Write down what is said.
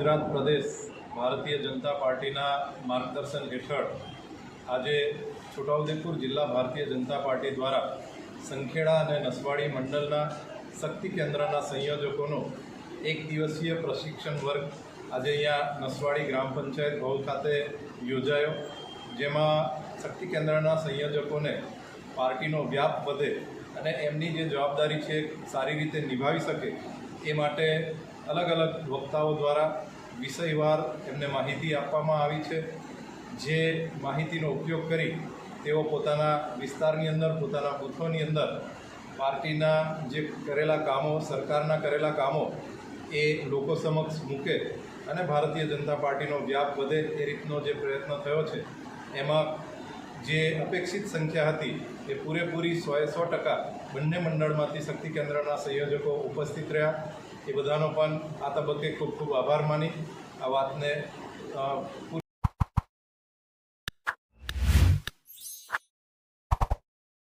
ગુજરાત પ્રદેશ ભારતીય જનતા પાર્ટીના માર્ગદર્શન હેઠળ આજે છોટાઉદેપુર જિલ્લા ભારતીય જનતા પાર્ટી દ્વારા સંખેડા અને નસવાડી મંડળના શક્તિ કેન્દ્રના સંયોજકોનો એક દિવસીય પ્રશિક્ષણ વર્ગ આજે અહીંયા નસવાડી ગ્રામ પંચાયત ભવન ખાતે યોજાયો, જેમાં શક્તિ કેન્દ્રના સંયોજકોને પાર્ટીનો વ્યાપ વધે અને એમની જે જવાબદારી છે સારી રીતે નિભાવી શકે એ માટે અલગ અલગ વક્તાઓ દ્વારા વિષયવાર એમને માહિતી આપવામાં આવી છે. જે માહિતીનો ઉપયોગ કરી તેઓ પોતાના વિસ્તારની અંદર, પોતાના બૂથોની અંદર પાર્ટીના જે કરેલા કામો, સરકારના કરેલા કામો એ લોકો સમક્ષ મૂકે અને ભારતીય જનતા પાર્ટીનો વ્યાપ વધે એ રીતનો જે પ્રયત્ન થયો છે, એમાં જે અપેક્ષિત સંખ્યા હતી એ પૂરેપૂરી સોએ સો ટકા બંને મંડળમાંથી શક્તિ કેન્દ્રના સંયોજકો ઉપસ્થિત રહ્યા. એ બધાનો પણ આ તબક્કે ખૂબ ખૂબ આભાર માની. આ વાતને